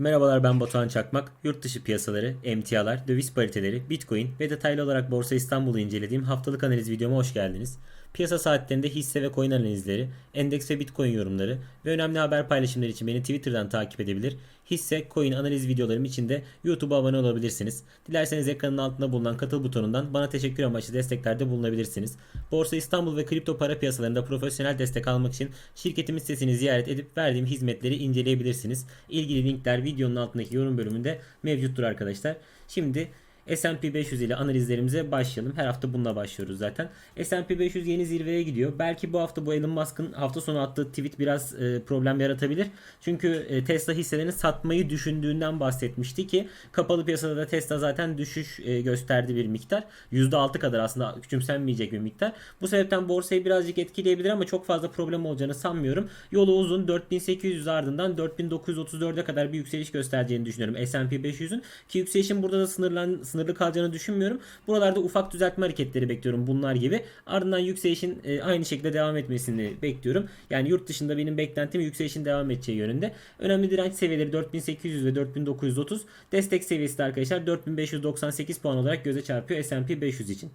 Merhabalar ben Batuhan Çakmak. Yurt dışı piyasaları, emtialar, döviz pariteleri, bitcoin ve detaylı olarak Borsa İstanbul'u incelediğim haftalık analiz videoma hoş geldiniz. Piyasa saatlerinde hisse ve coin analizleri, endeks ve bitcoin yorumları ve önemli haber paylaşımları için beni Twitter'dan takip edebilir. Hisse, coin analiz videolarım için de YouTube'a abone olabilirsiniz. Dilerseniz ekranın altında bulunan katıl butonundan bana teşekkür amaçlı desteklerde bulunabilirsiniz. Borsa İstanbul ve kripto para piyasalarında profesyonel destek almak için şirketimin sitesini ziyaret edip verdiğim hizmetleri inceleyebilirsiniz. İlgili linkler videonun altındaki yorum bölümünde mevcuttur arkadaşlar. Şimdi S&P 500 ile analizlerimize başlayalım. Her hafta bununla başlıyoruz zaten. S&P 500 yeni zirveye gidiyor. Belki bu hafta bu Elon Musk'ın hafta sonu attığı tweet biraz e, problem yaratabilir. Çünkü e, Tesla hisselerini satmayı düşündüğünden bahsetmişti ki kapalı piyasada da Tesla zaten düşüş e, gösterdi bir miktar. %6 kadar aslında küçümsenmeyecek bir miktar. Bu sebepten borsayı birazcık etkileyebilir ama çok fazla problem olacağını sanmıyorum. Yolu uzun 4800 ardından 4934'e kadar bir yükseliş göstereceğini düşünüyorum S&P 500'ün ki yükselişin burada da sınırlan sınırlı kalacağını düşünmüyorum. Buralarda ufak düzeltme hareketleri bekliyorum bunlar gibi. Ardından yükselişin e, aynı şekilde devam etmesini bekliyorum. Yani yurt dışında benim beklentim yükselişin devam edeceği yönünde. Önemli direnç seviyeleri 4800 ve 4930. Destek seviyesi de arkadaşlar 4598 puan olarak göze çarpıyor S&P 500 için.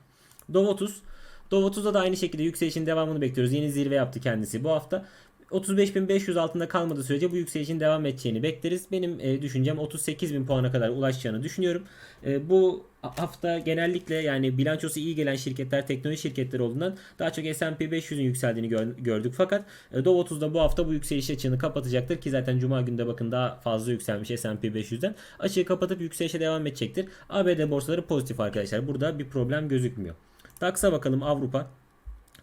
Dow 30 Dow 30'da da aynı şekilde yükselişin devamını bekliyoruz. Yeni zirve yaptı kendisi bu hafta. 35.500 altında kalmadığı sürece bu yükselişin devam edeceğini bekleriz. Benim e, düşüncem 38.000 puana kadar ulaşacağını düşünüyorum. E, bu hafta genellikle yani bilançosu iyi gelen şirketler teknoloji şirketleri olduğundan daha çok S&P 500'ün yükseldiğini gör- gördük. Fakat e, Dow 30'da bu hafta bu yükseliş açığını kapatacaktır ki zaten cuma günde bakın daha fazla yükselmiş S&P 500'den. Açığı kapatıp yükselişe devam edecektir. ABD borsaları pozitif arkadaşlar. Burada bir problem gözükmüyor. DAX'a bakalım Avrupa.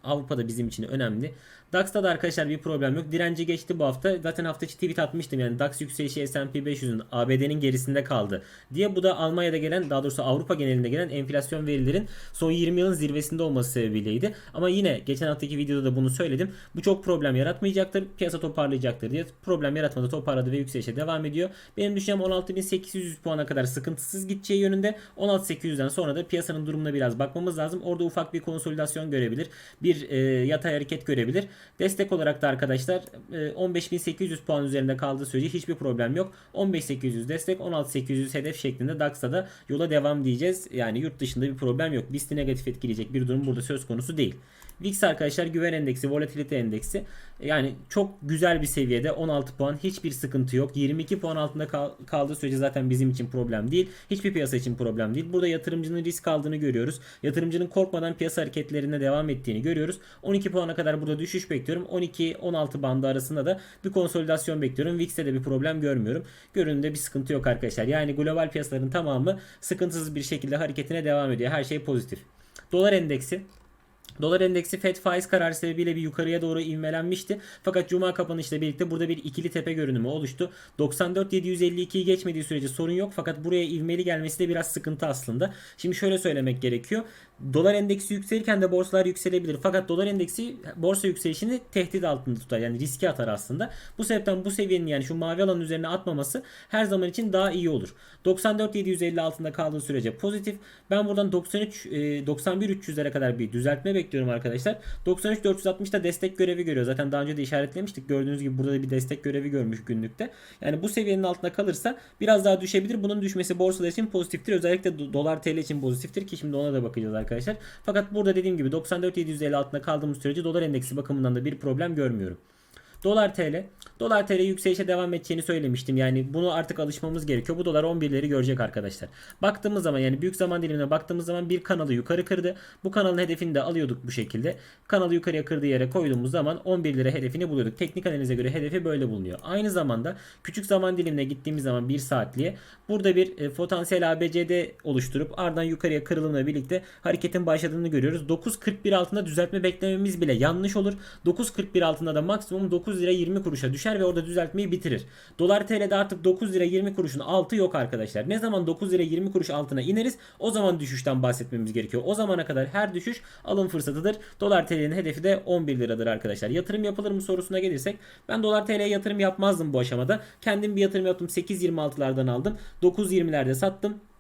Avrupa'da bizim için önemli. DAX'ta da arkadaşlar bir problem yok. Direnci geçti bu hafta. Zaten hafta içi tweet atmıştım yani DAX yükselişi S&P 500'ün ABD'nin gerisinde kaldı diye. Bu da Almanya'da gelen daha doğrusu Avrupa genelinde gelen enflasyon verilerin son 20 yılın zirvesinde olması sebebiyleydi. Ama yine geçen haftaki videoda da bunu söyledim. Bu çok problem yaratmayacaktır. Piyasa toparlayacaktır diye. Problem yaratmadı toparladı ve yükselişe devam ediyor. Benim düşüncem 16.800 puana kadar sıkıntısız gideceği yönünde. 16.800'den sonra da piyasanın durumuna biraz bakmamız lazım. Orada ufak bir konsolidasyon görebilir. Bir e, yatay hareket görebilir. Destek olarak da arkadaşlar e, 15.800 puan üzerinde kaldığı sürece hiçbir problem yok. 15.800 destek 16.800 hedef şeklinde DAX'ta da yola devam diyeceğiz. Yani yurt dışında bir problem yok. BIST'i negatif etkileyecek bir durum burada söz konusu değil. VIX arkadaşlar güven endeksi, volatilite endeksi yani çok güzel bir seviyede 16 puan hiçbir sıkıntı yok. 22 puan altında kal- kaldığı sürece zaten bizim için problem değil. Hiçbir piyasa için problem değil. Burada yatırımcının risk aldığını görüyoruz. Yatırımcının korkmadan piyasa hareketlerine devam ettiğini görüyoruz. 12 puana kadar burada düşüş bekliyorum. 12-16 bandı arasında da bir konsolidasyon bekliyorum. VIX'te de bir problem görmüyorum. Görünümde bir sıkıntı yok arkadaşlar. Yani global piyasaların tamamı sıkıntısız bir şekilde hareketine devam ediyor. Her şey pozitif. Dolar endeksi Dolar endeksi FED faiz kararı sebebiyle bir yukarıya doğru ivmelenmişti. Fakat cuma kapanışla birlikte burada bir ikili tepe görünümü oluştu. 94.752'yi geçmediği sürece sorun yok. Fakat buraya ivmeli gelmesi de biraz sıkıntı aslında. Şimdi şöyle söylemek gerekiyor. Dolar endeksi yükselirken de borsalar yükselebilir. Fakat dolar endeksi borsa yükselişini tehdit altında tutar. Yani riske atar aslında. Bu sebepten bu seviyenin yani şu mavi alanın üzerine atmaması her zaman için daha iyi olur. 94.750 altında kaldığı sürece pozitif. Ben buradan 93 91.300'lere kadar bir düzeltme bekliyorum arkadaşlar. 93.460'da destek görevi görüyor. Zaten daha önce de işaretlemiştik. Gördüğünüz gibi burada da bir destek görevi görmüş günlükte. Yani bu seviyenin altında kalırsa biraz daha düşebilir. Bunun düşmesi borsalar için pozitiftir. Özellikle do- dolar TL için pozitiftir ki şimdi ona da bakacağız arkadaşlar. Fakat burada dediğim gibi 94.750 altında kaldığımız sürece dolar endeksi bakımından da bir problem görmüyorum. Dolar TL. Dolar TL yükselişe devam edeceğini söylemiştim. Yani bunu artık alışmamız gerekiyor. Bu dolar 11'leri görecek arkadaşlar. Baktığımız zaman yani büyük zaman dilimine baktığımız zaman bir kanalı yukarı kırdı. Bu kanalın hedefini de alıyorduk bu şekilde. Kanalı yukarıya kırdığı yere koyduğumuz zaman 11 lira hedefini buluyorduk. Teknik analize göre hedefi böyle bulunuyor. Aynı zamanda küçük zaman dilimine gittiğimiz zaman 1 saatliğe burada bir e, potansiyel ABCD oluşturup ardından yukarıya kırılımla birlikte hareketin başladığını görüyoruz. 9.41 altında düzeltme beklememiz bile yanlış olur. 9.41 altında da maksimum 9 lira 20 kuruşa düşer ve orada düzeltmeyi bitirir. Dolar TL'de artık 9 lira 20 kuruşun altı yok arkadaşlar. Ne zaman 9 lira 20 kuruş altına ineriz o zaman düşüşten bahsetmemiz gerekiyor. O zamana kadar her düşüş alım fırsatıdır. Dolar TL'nin hedefi de 11 liradır arkadaşlar. Yatırım yapılır mı sorusuna gelirsek ben dolar TL'ye yatırım yapmazdım bu aşamada. Kendim bir yatırım yaptım 8.26'lardan aldım. 9.20'lerde sattım.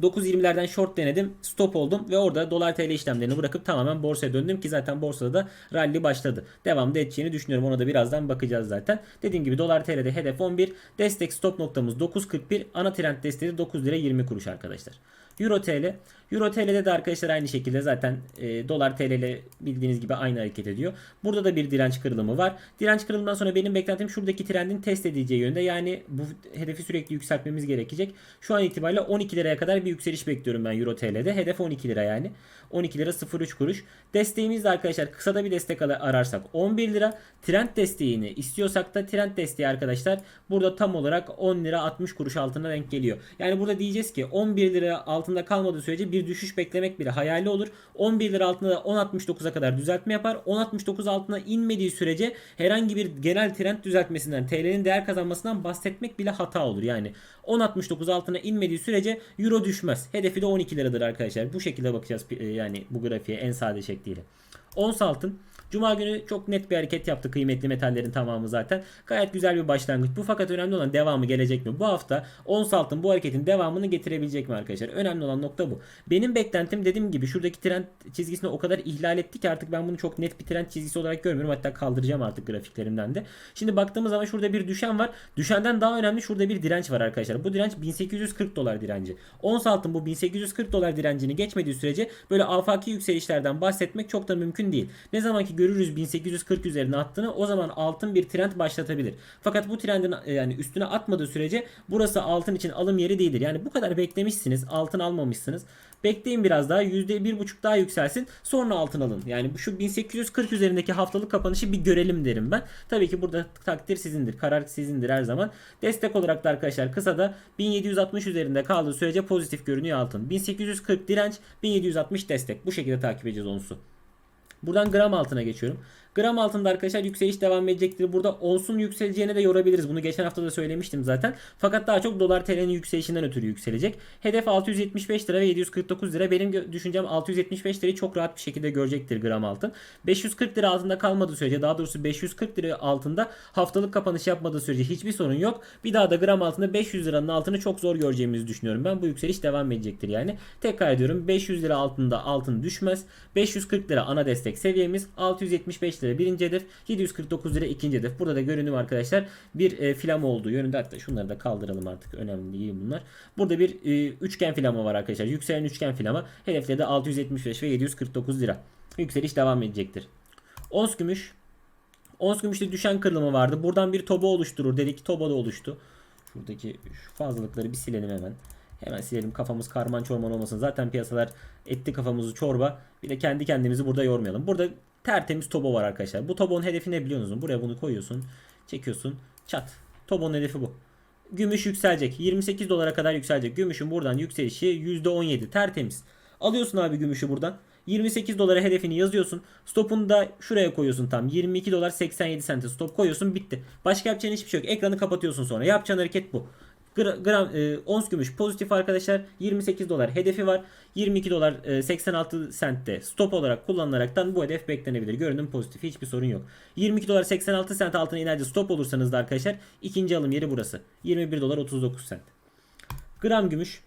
9.20'lerden short denedim. Stop oldum ve orada dolar TL işlemlerini bırakıp tamamen borsaya döndüm ki zaten borsada da rally başladı. Devamda edeceğini düşünüyorum. Ona da birazdan bakacağız zaten. Dediğim gibi dolar TL'de hedef 11. Destek stop noktamız 9.41. Ana trend desteği 9 lira 20 kuruş arkadaşlar. Euro TL. Euro TL'de de arkadaşlar aynı şekilde zaten e, dolar TL ile bildiğiniz gibi aynı hareket ediyor. Burada da bir direnç kırılımı var. Direnç kırılımından sonra benim beklentim şuradaki trendin test edileceği yönde. Yani bu hedefi sürekli yükseltmemiz gerekecek. Şu an itibariyle 12 liraya kadar bir yükseliş bekliyorum ben Euro TL'de. Hedef 12 lira yani. 12 lira 03 kuruş. Desteğimiz de arkadaşlar kısada bir destek ararsak 11 lira. Trend desteğini istiyorsak da trend desteği arkadaşlar burada tam olarak 10 lira 60 kuruş altına denk geliyor. Yani burada diyeceğiz ki 11 lira altında kalmadığı sürece bir düşüş beklemek bile hayali olur. 11 lira altında da 10.69'a kadar düzeltme yapar. 10.69 altına inmediği sürece herhangi bir genel trend düzeltmesinden TL'nin değer kazanmasından bahsetmek bile hata olur. Yani 10.69 altına inmediği sürece euro düşmez. Hedefi de 12 liradır arkadaşlar. Bu şekilde bakacağız e, yani bu grafiğe en sade şekliyle. Ons altın Cuma günü çok net bir hareket yaptı kıymetli metallerin tamamı zaten. Gayet güzel bir başlangıç. Bu fakat önemli olan devamı gelecek mi? Bu hafta ons altın bu hareketin devamını getirebilecek mi arkadaşlar? Önemli olan nokta bu. Benim beklentim dediğim gibi şuradaki trend çizgisini o kadar ihlal etti ki artık ben bunu çok net bir trend çizgisi olarak görmüyorum. Hatta kaldıracağım artık grafiklerimden de. Şimdi baktığımız zaman şurada bir düşen var. Düşenden daha önemli şurada bir direnç var arkadaşlar. Bu direnç 1840 dolar direnci. Ons altın bu 1840 dolar direncini geçmediği sürece böyle afaki yükselişlerden bahsetmek çok da mümkün değil. Ne zaman ki görürüz 1840 üzerine attığını o zaman altın bir trend başlatabilir. Fakat bu trendin e, yani üstüne atmadığı sürece burası altın için alım yeri değildir. Yani bu kadar beklemişsiniz altın almamışsınız. Bekleyin biraz daha %1.5 daha yükselsin sonra altın alın. Yani şu 1840 üzerindeki haftalık kapanışı bir görelim derim ben. Tabii ki burada takdir sizindir. Karar sizindir her zaman. Destek olarak da arkadaşlar kısa da 1760 üzerinde kaldığı sürece pozitif görünüyor altın. 1840 direnç 1760 destek. Bu şekilde takip edeceğiz onsu. Buradan gram altına geçiyorum. Gram altında arkadaşlar yükseliş devam edecektir. Burada onsun yükseleceğine de yorabiliriz. Bunu geçen hafta da söylemiştim zaten. Fakat daha çok dolar TL'nin yükselişinden ötürü yükselecek. Hedef 675 lira ve 749 lira. Benim düşüncem 675 lirayı çok rahat bir şekilde görecektir gram altın. 540 lira altında kalmadığı sürece daha doğrusu 540 lira altında haftalık kapanış yapmadığı sürece hiçbir sorun yok. Bir daha da gram altında 500 liranın altını çok zor göreceğimizi düşünüyorum. Ben bu yükseliş devam edecektir yani. Tekrar ediyorum 500 lira altında altın düşmez. 540 lira ana destek seviyemiz. 675 lira lira birinci hedef. 749 lira ikinci hedef. Burada da görünüm arkadaşlar bir e, filama olduğu yönünde. Hatta şunları da kaldıralım artık. Önemli değil bunlar. Burada bir e, üçgen filama var arkadaşlar. Yükselen üçgen filama. Hedefleri de 675 ve 749 lira. Yükseliş devam edecektir. Ons gümüş. Ons gümüşte düşen kırılımı vardı. Buradan bir toba oluşturur dedik. Toba da oluştu. Şuradaki şu fazlalıkları bir silelim hemen. Hemen silelim kafamız karman çorman olmasın. Zaten piyasalar etti kafamızı çorba. Bir de kendi kendimizi burada yormayalım. Burada tertemiz Tobo var arkadaşlar. Bu Tobo'nun hedefi ne biliyor musunuz? Buraya bunu koyuyorsun. Çekiyorsun. Çat. Tobo'nun hedefi bu. Gümüş yükselecek. 28 dolara kadar yükselecek. Gümüşün buradan yükselişi %17. Tertemiz. Alıyorsun abi gümüşü buradan. 28 dolara hedefini yazıyorsun. Stopunu da şuraya koyuyorsun tam. 22 dolar 87 sente stop koyuyorsun bitti. Başka yapacağın hiçbir şey yok. Ekranı kapatıyorsun sonra. Yapacağın hareket bu. Gram, e, ons gümüş pozitif arkadaşlar. 28 dolar hedefi var. 22 dolar e, 86 sentte stop olarak kullanılaraktan bu hedef beklenebilir. Görünüm pozitif hiçbir sorun yok. 22 dolar 86 sent altına inerce stop olursanız da arkadaşlar ikinci alım yeri burası. 21 dolar 39 sent gram gümüş.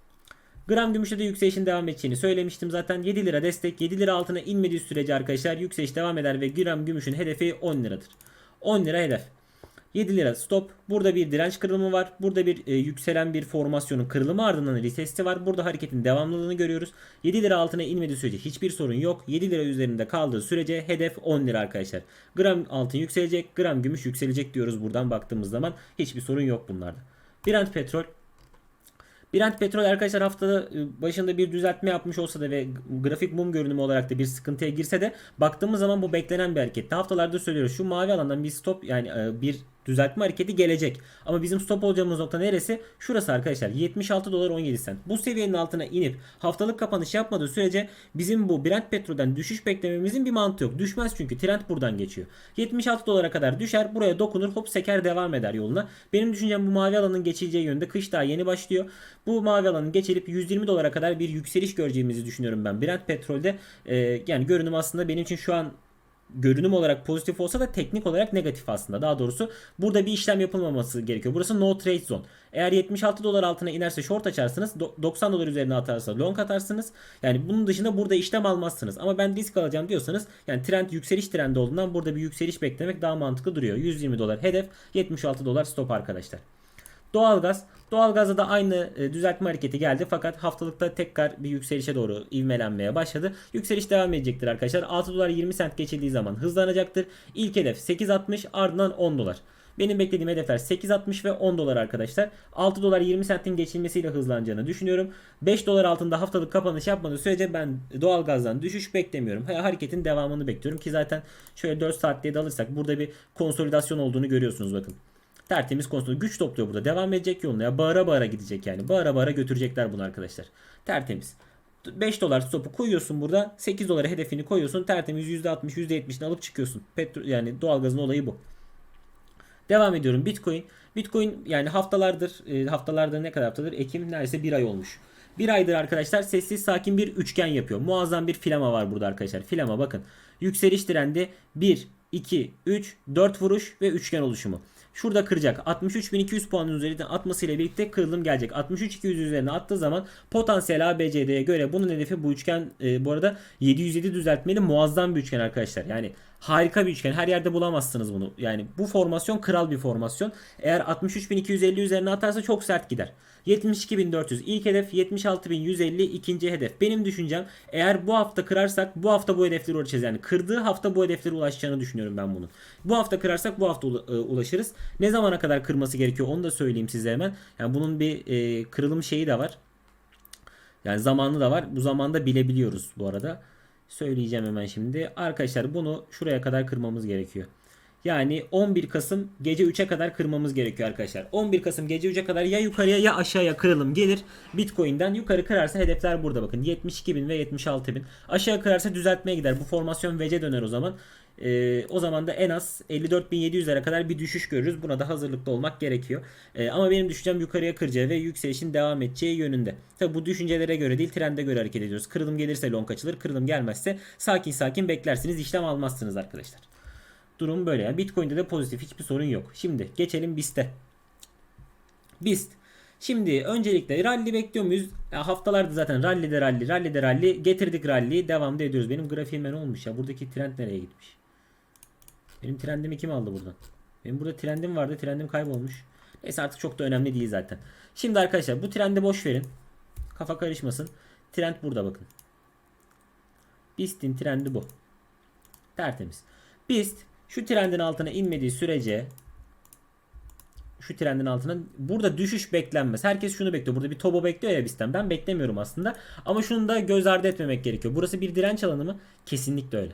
Gram gümüşte de yükselişin devam edeceğini söylemiştim zaten. 7 lira destek 7 lira altına inmediği sürece arkadaşlar yükseliş devam eder ve gram gümüşün hedefi 10 liradır. 10 lira hedef. 7 lira stop. Burada bir direnç kırılımı var. Burada bir e, yükselen bir formasyonun kırılımı ardından retesti var. Burada hareketin devamlılığını görüyoruz. 7 lira altına inmediği sürece hiçbir sorun yok. 7 lira üzerinde kaldığı sürece hedef 10 lira arkadaşlar. Gram altın yükselecek, gram gümüş yükselecek diyoruz buradan baktığımız zaman. Hiçbir sorun yok bunlarda. Brent petrol Brent petrol arkadaşlar haftada e, başında bir düzeltme yapmış olsa da ve grafik mum görünümü olarak da bir sıkıntıya girse de baktığımız zaman bu beklenen bir hareketti. Haftalarda söylüyoruz şu mavi alandan bir stop yani e, bir düzeltme hareketi gelecek. Ama bizim stop olacağımız nokta neresi? Şurası arkadaşlar 76 dolar 17 sent. Bu seviyenin altına inip haftalık kapanış yapmadığı sürece bizim bu Brent petrolden düşüş beklememizin bir mantığı yok. Düşmez çünkü trend buradan geçiyor. 76 dolara kadar düşer buraya dokunur hop seker devam eder yoluna. Benim düşüncem bu mavi alanın geçileceği yönde kış daha yeni başlıyor. Bu mavi alanın geçilip 120 dolara kadar bir yükseliş göreceğimizi düşünüyorum ben. Brent petrolde e, yani görünüm aslında benim için şu an görünüm olarak pozitif olsa da teknik olarak negatif aslında. Daha doğrusu burada bir işlem yapılmaması gerekiyor. Burası no trade zone. Eğer 76 dolar altına inerse short açarsınız. do- 90 dolar üzerine atarsa long atarsınız. Yani bunun dışında burada işlem almazsınız. Ama ben risk alacağım diyorsanız yani trend yükseliş trendi olduğundan burada bir yükseliş beklemek daha mantıklı duruyor. 120 dolar hedef 76 dolar stop arkadaşlar. Doğalgaz. Doğalgazda da aynı e, düzeltme hareketi geldi fakat haftalıkta tekrar bir yükselişe doğru ivmelenmeye başladı. Yükseliş devam edecektir arkadaşlar. 6 dolar 20 sent geçildiği zaman hızlanacaktır. İlk hedef 8.60 ardından 10 dolar. Benim beklediğim hedefler 8.60 ve 10 dolar arkadaşlar. 6 dolar 20 sentin geçilmesiyle hızlanacağını düşünüyorum. 5 dolar altında haftalık kapanış yapmadığı sürece ben doğalgazdan düşüş beklemiyorum. Ha- Hareketin devamını bekliyorum ki zaten şöyle 4 saat diye de alırsak burada bir konsolidasyon olduğunu görüyorsunuz bakın. Tertemiz konusunda güç topluyor burada. Devam edecek yoluna ya. Bağıra bağıra gidecek yani. Bağıra bağıra götürecekler bunu arkadaşlar. Tertemiz. 5 dolar stopu koyuyorsun burada. 8 dolara hedefini koyuyorsun. Tertemiz %60 %70'ini alıp çıkıyorsun. Petro yani doğalgazın olayı bu. Devam ediyorum. Bitcoin. Bitcoin yani haftalardır e, haftalardır ne kadar haftadır? Ekim neredeyse bir ay olmuş. Bir aydır arkadaşlar sessiz sakin bir üçgen yapıyor. Muazzam bir filama var burada arkadaşlar. Filama bakın. Yükseliş trendi 1, 2, 3, 4 vuruş ve üçgen oluşumu. Şurada kıracak. 63.200 puanın üzerinden atmasıyla birlikte kırılım gelecek. 63.200 üzerine attığı zaman potansiyel ABCD'ye göre bunun hedefi bu üçgen e, bu arada 707 düzeltmeli muazzam bir üçgen arkadaşlar. Yani harika bir üçgen. Her yerde bulamazsınız bunu. Yani bu formasyon kral bir formasyon. Eğer 63.250 üzerine atarsa çok sert gider. 72.400 ilk hedef 76.150 ikinci hedef. Benim düşüncem eğer bu hafta kırarsak bu hafta bu hedeflere ulaşacağız. Yani kırdığı hafta bu hedeflere ulaşacağını düşünüyorum ben bunun. Bu hafta kırarsak bu hafta e, ulaşırız. Ne zamana kadar kırması gerekiyor onu da söyleyeyim size hemen. Yani bunun bir e, kırılım şeyi de var. Yani zamanı da var. Bu zamanda bilebiliyoruz bu arada. Söyleyeceğim hemen şimdi. Arkadaşlar bunu şuraya kadar kırmamız gerekiyor. Yani 11 Kasım gece 3'e kadar kırmamız gerekiyor arkadaşlar. 11 Kasım gece 3'e kadar ya yukarıya ya aşağıya kırılım gelir. Bitcoin'den yukarı kırarsa hedefler burada bakın. 72.000 ve 76.000. Aşağı kırarsa düzeltmeye gider. Bu formasyon VC döner o zaman. Ee, o zaman da en az 54.700'lere kadar bir düşüş görürüz. Buna da hazırlıklı olmak gerekiyor. Ee, ama benim düşüncem yukarıya kıracağı ve yükselişin devam edeceği yönünde. Tabi bu düşüncelere göre değil trende göre hareket ediyoruz. Kırılım gelirse long açılır. Kırılım gelmezse sakin sakin beklersiniz. işlem almazsınız arkadaşlar. Durum böyle. Yani Bitcoin'de de pozitif hiçbir sorun yok. Şimdi geçelim BIST'e. BIST. Şimdi öncelikle rally bekliyor muyuz? Ya haftalarda zaten rally'de rally, rally'de rally. Getirdik rally'yi. Devam da ediyoruz. Benim grafiğim ne olmuş ya? Buradaki trend nereye gitmiş? Benim trendimi kim aldı buradan? Benim burada trendim vardı. Trendim kaybolmuş. Neyse artık çok da önemli değil zaten. Şimdi arkadaşlar bu trendi boş verin. Kafa karışmasın. Trend burada bakın. BIST'in trendi bu. Tertemiz. BIST şu trendin altına inmediği sürece şu trendin altına burada düşüş beklenmez. Herkes şunu bekliyor. Burada bir tobo bekliyor ya bizden. Ben beklemiyorum aslında. Ama şunu da göz ardı etmemek gerekiyor. Burası bir direnç alanı mı? Kesinlikle öyle.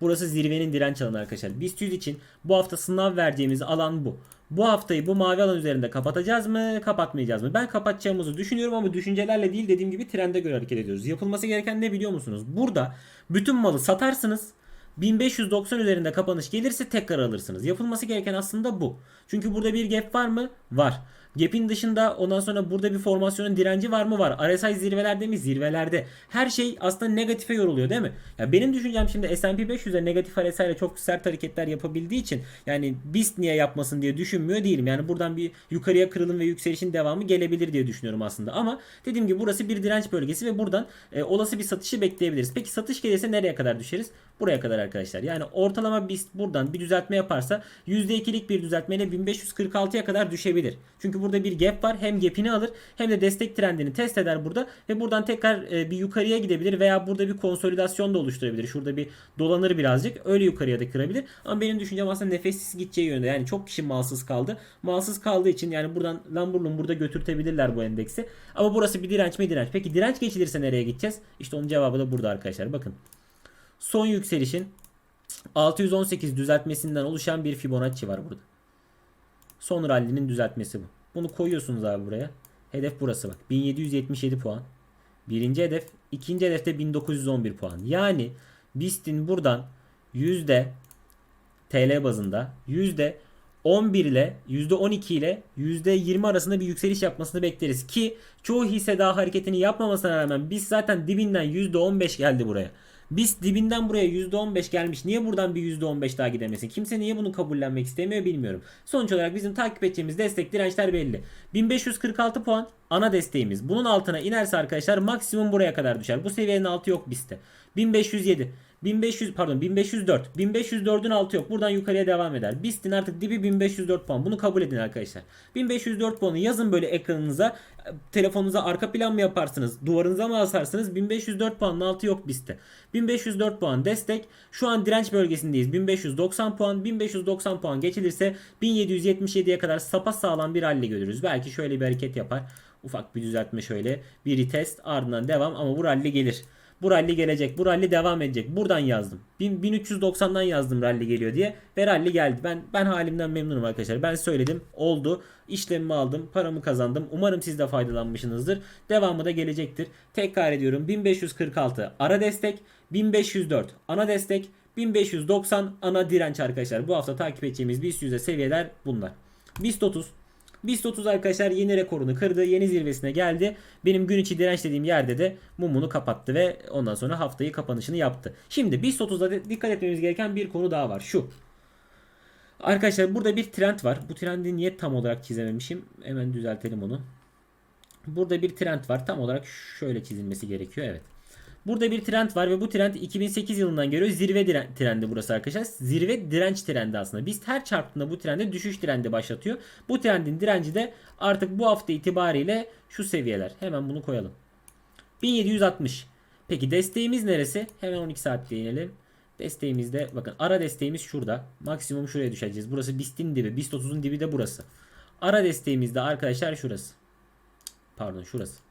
Burası zirvenin direnç alanı arkadaşlar. BIST 100 için bu hafta sınav vereceğimiz alan bu. Bu haftayı bu mavi alan üzerinde kapatacağız mı, kapatmayacağız mı? Ben kapatacağımızı düşünüyorum ama düşüncelerle değil dediğim gibi trende göre hareket ediyoruz. Yapılması gereken ne biliyor musunuz? Burada bütün malı satarsınız. 1590 üzerinde kapanış gelirse tekrar alırsınız. Yapılması gereken aslında bu. Çünkü burada bir gap var mı? Var. Gap'in dışında ondan sonra burada bir formasyonun direnci var mı? Var. RSI zirvelerde mi? Zirvelerde. Her şey aslında negatife yoruluyor değil mi? Ya benim düşüncem şimdi S&P 500'e negatif RSI ile çok sert hareketler yapabildiği için yani BIST niye yapmasın diye düşünmüyor değilim. Yani buradan bir yukarıya kırılım ve yükselişin devamı gelebilir diye düşünüyorum aslında. Ama dediğim gibi burası bir direnç bölgesi ve buradan e, olası bir satışı bekleyebiliriz. Peki satış gelirse nereye kadar düşeriz? Buraya kadar arkadaşlar. Yani ortalama BIST buradan bir düzeltme yaparsa %2'lik bir düzeltmeyle 1546'ya kadar düşebilir. Çünkü burada bir gap var. Hem gap'ini alır hem de destek trendini test eder burada ve buradan tekrar e, bir yukarıya gidebilir veya burada bir konsolidasyon da oluşturabilir. Şurada bir dolanır birazcık. Öyle yukarıya da kırabilir. Ama benim düşüncem aslında nefessiz gideceği yönde. Yani çok kişi malsız kaldı. Malsız kaldığı için yani buradan lambur lumbur da götürtebilirler bu endeksi. Ama burası bir direnç mi direnç. Peki direnç geçilirse nereye gideceğiz? İşte onun cevabı da burada arkadaşlar. Bakın. Son yükselişin 618 düzeltmesinden oluşan bir Fibonacci var burada. Son rally'nin düzeltmesi bu. Bunu koyuyorsunuz abi buraya. Hedef burası bak. 1777 puan. Birinci hedef. ikinci hedefte 1911 puan. Yani BIST'in buradan yüzde TL bazında yüzde 11 ile yüzde 12 ile yüzde 20 arasında bir yükseliş yapmasını bekleriz. Ki çoğu hisse daha hareketini yapmamasına rağmen biz zaten dibinden yüzde 15 geldi buraya. Biz dibinden buraya %15 gelmiş. Niye buradan bir %15 daha gidemesin? Kimse niye bunu kabullenmek istemiyor bilmiyorum. Sonuç olarak bizim takip edeceğimiz destek dirençler belli. 1546 puan ana desteğimiz. Bunun altına inerse arkadaşlar maksimum buraya kadar düşer. Bu seviyenin altı yok bizde. 1507 1500 pardon 1504. 1504'ün altı yok. Buradan yukarıya devam eder. BIST'in artık dibi 1504 puan. Bunu kabul edin arkadaşlar. 1504 puanı yazın böyle ekranınıza. Telefonunuza arka plan mı yaparsınız? Duvarınıza mı asarsınız? 1504 puanın altı yok BIST'te. 1504 puan destek. Şu an direnç bölgesindeyiz. 1590 puan. 1590 puan geçilirse 1777'ye kadar sapa sağlam bir halle görürüz. Belki şöyle bir hareket yapar. Ufak bir düzeltme şöyle. Bir retest ardından devam ama bu rally gelir. Bu rally gelecek. Bu rally devam edecek. Buradan yazdım. 1000 1390'dan yazdım rally geliyor diye ve rally geldi. Ben ben halimden memnunum arkadaşlar. Ben söyledim. Oldu. İşlemimi aldım. Paramı kazandım. Umarım siz de faydalanmışsınızdır. Devamı da gelecektir. Tekrar ediyorum. 1546 ara destek, 1504 ana destek, 1590 ana direnç arkadaşlar. Bu hafta takip edeceğimiz BIST yüzde seviyeler bunlar. BIST 30 BIST 30 arkadaşlar yeni rekorunu kırdı. Yeni zirvesine geldi. Benim gün içi direnç dediğim yerde de mumunu kapattı ve ondan sonra haftayı kapanışını yaptı. Şimdi BIST 30'da de dikkat etmemiz gereken bir konu daha var. Şu. Arkadaşlar burada bir trend var. Bu trendi niye tam olarak çizememişim? Hemen düzeltelim onu. Burada bir trend var. Tam olarak şöyle çizilmesi gerekiyor. Evet. Burada bir trend var ve bu trend 2008 yılından geliyor. Zirve trendi burası arkadaşlar. Zirve direnç trendi aslında. Biz her çarptığında bu trende düşüş trendi başlatıyor. Bu trendin direnci de artık bu hafta itibariyle şu seviyeler. Hemen bunu koyalım. 1760. Peki desteğimiz neresi? Hemen 12 saat inelim. Desteğimizde bakın ara desteğimiz şurada. Maksimum şuraya düşeceğiz. Burası BIST'in dibi. BIST 30'un dibi de burası. Ara desteğimizde arkadaşlar şurası. Pardon şurası.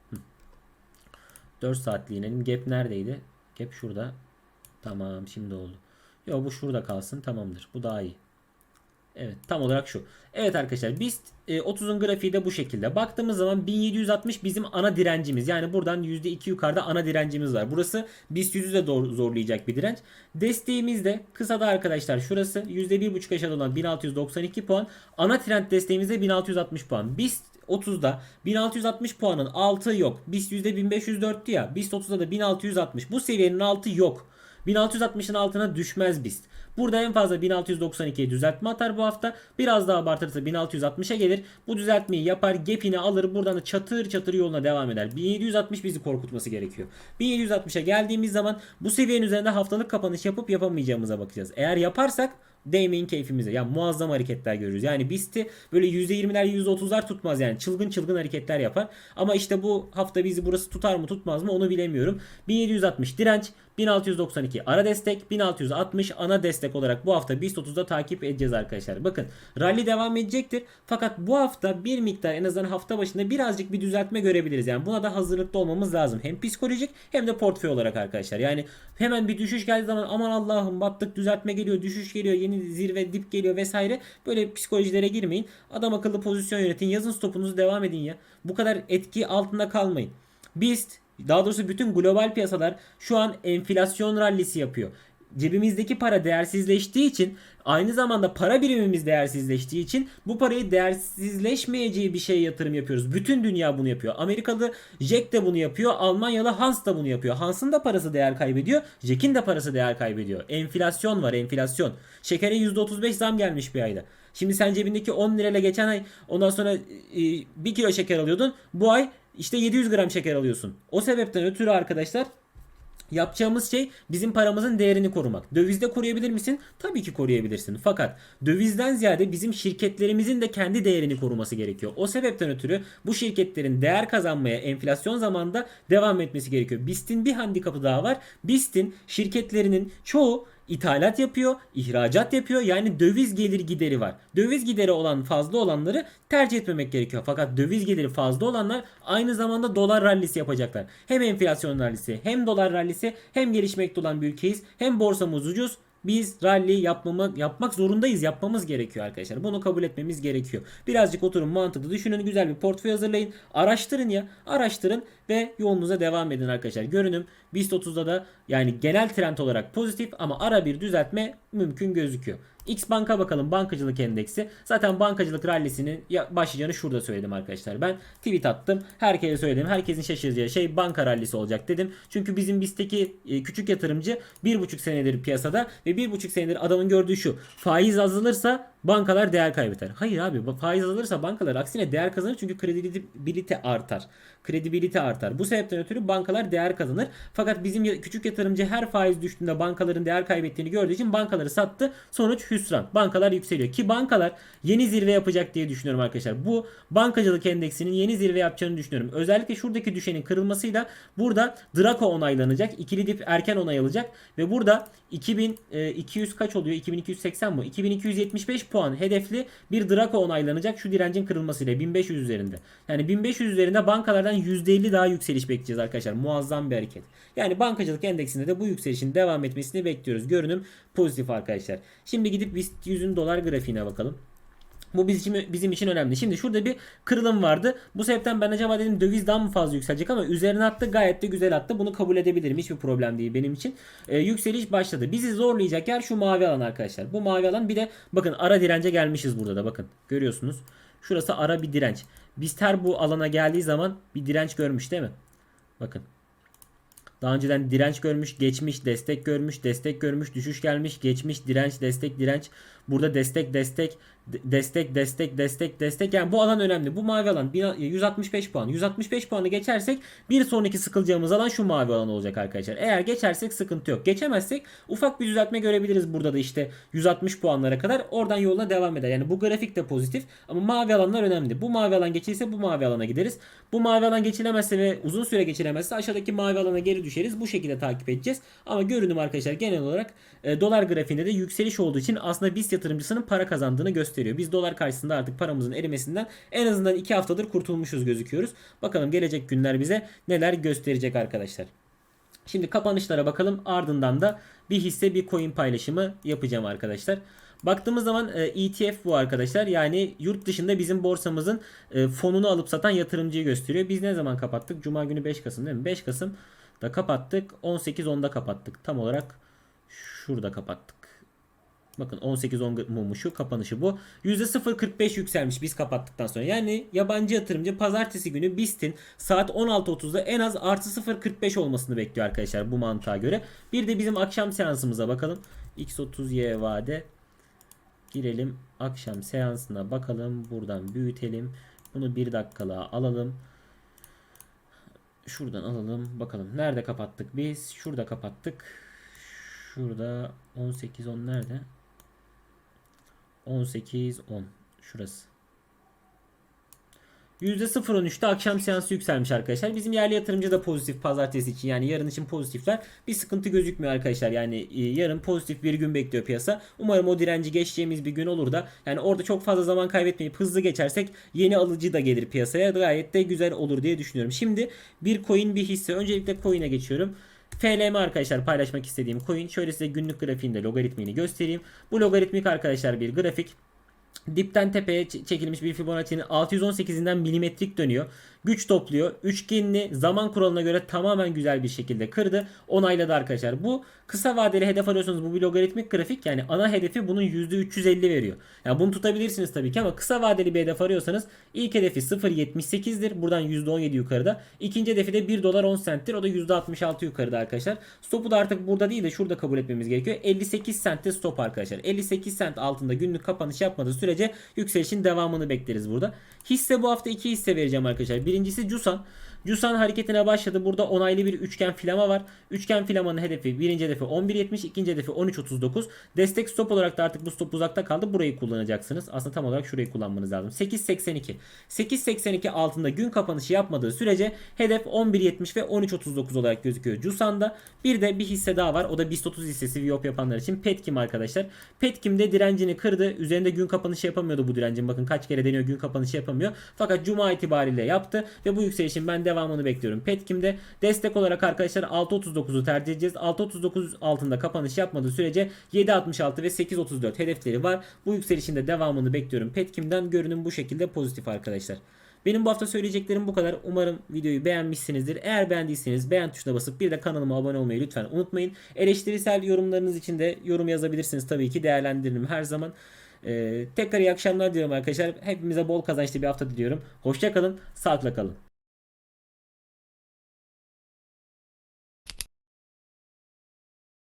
Hı. 4 saatliğe inelim. Gap neredeydi? Gap şurada. Tamam şimdi oldu. Yo bu şurada kalsın tamamdır. Bu daha iyi. Evet tam olarak şu. Evet arkadaşlar BIST e, 30'un grafiği de bu şekilde. Baktığımız zaman 1760 bizim ana direncimiz. Yani buradan %2 yukarıda ana direncimiz var. Burası BIST 100'ü de zorlayacak bir direnç. Desteğimiz de kısada arkadaşlar şurası %1.5 aşağıda olan 1692 puan. Ana trend desteğimiz de 1660 puan. BIST 30'da 1660 puanın altı yok. BIST %1504'tü ya. BIST 30'da da 1660. Bu seviyenin altı yok. 1660'ın altına düşmez BIST. Burada en fazla 1692'ye düzeltme atar bu hafta. Biraz daha abartırsa 1660'a gelir. Bu düzeltmeyi yapar. Gap'ini alır. Buradan da çatır çatır yoluna devam eder. 1760 bizi korkutması gerekiyor. 1760'a geldiğimiz zaman bu seviyenin üzerinde haftalık kapanış yapıp yapamayacağımıza bakacağız. Eğer yaparsak değmeyin keyfimize. Yani muazzam hareketler görürüz. Yani BIST'i böyle %20'ler %30'lar tutmaz yani. Çılgın çılgın hareketler yapar. Ama işte bu hafta bizi burası tutar mı tutmaz mı onu bilemiyorum. 1760 direnç. 1692 ara destek, 1660 ana destek olarak bu hafta BIST 30'da takip edeceğiz arkadaşlar. Bakın rally devam edecektir. Fakat bu hafta bir miktar en azından hafta başında birazcık bir düzeltme görebiliriz. Yani buna da hazırlıklı olmamız lazım. Hem psikolojik hem de portföy olarak arkadaşlar. Yani hemen bir düşüş geldiği zaman aman Allah'ım battık düzeltme geliyor, düşüş geliyor, yeni zirve dip geliyor vesaire. Böyle psikolojilere girmeyin. Adam akıllı pozisyon yönetin. Yazın stopunuzu devam edin ya. Bu kadar etki altında kalmayın. BIST daha doğrusu bütün global piyasalar şu an enflasyon rallisi yapıyor. Cebimizdeki para değersizleştiği için aynı zamanda para birimimiz değersizleştiği için bu parayı değersizleşmeyeceği bir şeye yatırım yapıyoruz. Bütün dünya bunu yapıyor. Amerikalı Jack de bunu yapıyor. Almanyalı Hans da bunu yapıyor. Hans'ın da parası değer kaybediyor. Jack'in de parası değer kaybediyor. Enflasyon var enflasyon. Şekere %35 zam gelmiş bir ayda. Şimdi sen cebindeki 10 lirayla geçen ay ondan sonra 1 kilo şeker alıyordun. Bu ay işte 700 gram şeker alıyorsun. O sebepten ötürü arkadaşlar Yapacağımız şey bizim paramızın değerini korumak. Dövizde koruyabilir misin? Tabii ki koruyabilirsin. Fakat dövizden ziyade bizim şirketlerimizin de kendi değerini koruması gerekiyor. O sebepten ötürü bu şirketlerin değer kazanmaya enflasyon zamanında devam etmesi gerekiyor. BIST'in bir handikapı daha var. BIST'in şirketlerinin çoğu ithalat yapıyor, ihracat yapıyor. Yani döviz gelir gideri var. Döviz gideri olan fazla olanları tercih etmemek gerekiyor. Fakat döviz geliri fazla olanlar aynı zamanda dolar rallisi yapacaklar. Hem enflasyon rallisi, hem dolar rallisi, hem gelişmekte olan bir ülkeyiz, hem borsamız ucuz. Biz rally yapmama, yapmak zorundayız. Yapmamız gerekiyor arkadaşlar. Bunu kabul etmemiz gerekiyor. Birazcık oturun mantıklı düşünün. Güzel bir portföy hazırlayın. Araştırın ya. Araştırın ve yolunuza devam edin arkadaşlar. Görünüm BIST 30'da da yani genel trend olarak pozitif ama ara bir düzeltme mümkün gözüküyor. X banka bakalım bankacılık endeksi. Zaten bankacılık rallisinin ya- başlayacağını şurada söyledim arkadaşlar. Ben tweet attım. Herkese söyledim. Herkesin şaşıracağı şey banka rallisi olacak dedim. Çünkü bizim BIST'teki e, küçük yatırımcı bir buçuk senedir piyasada ve bir buçuk senedir adamın gördüğü şu. Faiz azalırsa bankalar değer kaybeder. Hayır abi bu faiz azalırsa bankalar aksine değer kazanır çünkü kredibilite artar. Kredibilite artar. Bu sebepten ötürü bankalar değer kazanır. Fakat bizim küçük yatırımcı her faiz düştüğünde bankaların değer kaybettiğini gördüğü için bankaları sattı. Sonuç hüsran. Bankalar yükseliyor. Ki bankalar yeni zirve yapacak diye düşünüyorum arkadaşlar. Bu bankacılık endeksinin yeni zirve yapacağını düşünüyorum. Özellikle şuradaki düşenin kırılmasıyla burada Draco onaylanacak. İkili dip erken onay alacak ve burada 2200 kaç oluyor? 2280 mı? 2275 puan hedefli bir Draco onaylanacak şu direncin kırılmasıyla 1500 üzerinde. Yani 1500 üzerinde bankalardan %50 daha yükseliş bekleyeceğiz arkadaşlar. Muazzam bir hareket. Yani bankacılık endeksinde de bu yükselişin devam etmesini bekliyoruz. Görünüm pozitif arkadaşlar. Şimdi gidip BIST 100'ün dolar grafiğine bakalım. Bu bizim, bizim için önemli. Şimdi şurada bir kırılım vardı. Bu sebepten ben acaba dedim döviz daha mı fazla yükselecek ama üzerine attı gayet de güzel attı. Bunu kabul edebilirim. Hiçbir problem değil benim için. Ee, yükseliş başladı. Bizi zorlayacak yer şu mavi alan arkadaşlar. Bu mavi alan bir de bakın ara dirence gelmişiz burada da bakın. Görüyorsunuz. Şurası ara bir direnç. Biz her bu alana geldiği zaman bir direnç görmüş değil mi? Bakın. Daha önceden direnç görmüş, geçmiş, destek görmüş, destek görmüş, düşüş gelmiş, geçmiş, direnç, destek, direnç. Burada destek, destek, de- destek, destek, destek, destek. Yani bu alan önemli. Bu mavi alan bir- 165 puan. 165 puanı geçersek bir sonraki sıkılacağımız alan şu mavi alan olacak arkadaşlar. Eğer geçersek sıkıntı yok. Geçemezsek ufak bir düzeltme görebiliriz burada da işte 160 puanlara kadar. Oradan yoluna devam eder. Yani bu grafik de pozitif ama mavi alanlar önemli. Bu mavi alan geçilirse bu mavi alana gideriz. Bu mavi alan geçilemezse ve uzun süre geçilemezse aşağıdaki mavi alana geri düşeriz. Bu şekilde takip edeceğiz. Ama görünüm arkadaşlar genel olarak e, dolar grafiğinde de yükseliş olduğu için aslında BIST yatırımcısının para kazandığını gösteriyor. Biz dolar karşısında artık paramızın erimesinden en azından 2 haftadır kurtulmuşuz gözüküyoruz. Bakalım gelecek günler bize neler gösterecek arkadaşlar. Şimdi kapanışlara bakalım ardından da bir hisse bir coin paylaşımı yapacağım arkadaşlar. Baktığımız zaman e, ETF bu arkadaşlar. Yani yurt dışında bizim borsamızın e, fonunu alıp satan yatırımcıyı gösteriyor. Biz ne zaman kapattık? Cuma günü 5 Kasım değil mi? 5 Kasım da kapattık. 18.10'da kapattık. Tam olarak şurada kapattık. Bakın 18.10 mumuşu kapanışı bu. %0.45 yükselmiş biz kapattıktan sonra. Yani yabancı yatırımcı pazartesi günü BIST'in saat 16.30'da en az artı 0.45 olmasını bekliyor arkadaşlar bu mantığa göre. Bir de bizim akşam seansımıza bakalım. X30Y vade girelim. Akşam seansına bakalım. Buradan büyütelim. Bunu bir dakikalığa alalım. Şuradan alalım. Bakalım. Nerede kapattık biz? Şurada kapattık. Şurada 18.10 nerede? 18.10 şurası. %0.13'te akşam seansı yükselmiş arkadaşlar. Bizim yerli yatırımcı da pozitif pazartesi için yani yarın için pozitifler. Bir sıkıntı gözükmüyor arkadaşlar. Yani e, yarın pozitif bir gün bekliyor piyasa. Umarım o direnci geçeceğimiz bir gün olur da yani orada çok fazla zaman kaybetmeyip hızlı geçersek yeni alıcı da gelir piyasaya. Gayet de güzel olur diye düşünüyorum. Şimdi bir coin bir hisse. Öncelikle coin'e geçiyorum. FLM arkadaşlar paylaşmak istediğim coin. Şöyle size günlük grafiğinde logaritmini göstereyim. Bu logaritmik arkadaşlar bir grafik. Dipten tepeye çekilmiş bir Fibonacci'nin 618'inden milimetrik dönüyor. Güç topluyor. Üçgenini zaman kuralına göre tamamen güzel bir şekilde kırdı. Onayladı arkadaşlar. Bu kısa vadeli hedef arıyorsanız bu bir logaritmik grafik. Yani ana hedefi bunun %350 veriyor. Yani bunu tutabilirsiniz tabii ki ama kısa vadeli bir hedef arıyorsanız ilk hedefi 0.78'dir. Buradan %17 yukarıda. İkinci hedefi de 1 dolar 10 centtir. O da %66 yukarıda arkadaşlar. Stopu da artık burada değil de şurada kabul etmemiz gerekiyor. 58 centte stop arkadaşlar. 58 cent altında günlük kapanış yapmadığı sürece yükselişin devamını bekleriz burada. Hisse bu hafta iki hisse vereceğim arkadaşlar. Birincisi Jusan. Jusan hareketine başladı. Burada onaylı bir üçgen filama var. Üçgen filamanın hedefi birinci hedefi 11.70, ikinci hedefi 13.39. Destek stop olarak da artık bu stop uzakta kaldı. Burayı kullanacaksınız. Aslında tam olarak şurayı kullanmanız lazım. 8.82. 8.82 altında gün kapanışı yapmadığı sürece hedef 11.70 ve 13.39 olarak gözüküyor Jusan'da. Bir de bir hisse daha var. O da BIST 30 hissesi Viop yapanlar için Petkim arkadaşlar. Petkim de direncini kırdı. Üzerinde gün kapanışı yapamıyordu bu direncin. Bakın kaç kere deniyor gün kapanışı yapamıyor. Fakat cuma itibariyle yaptı ve bu yükselişin ben devamını bekliyorum. Petkim'de destek olarak arkadaşlar 6.39'u tercih edeceğiz. 6.39 altında kapanış yapmadığı sürece 7.66 ve 8.34 hedefleri var. Bu yükselişin de devamını bekliyorum. Petkim'den görünüm bu şekilde pozitif arkadaşlar. Benim bu hafta söyleyeceklerim bu kadar. Umarım videoyu beğenmişsinizdir. Eğer beğendiyseniz beğen tuşuna basıp bir de kanalıma abone olmayı lütfen unutmayın. Eleştirisel yorumlarınız için de yorum yazabilirsiniz tabii ki değerlendiririm her zaman. Ee, tekrar iyi akşamlar diliyorum arkadaşlar. Hepimize bol kazançlı bir hafta diliyorum. Hoşçakalın, sağlıkla kalın.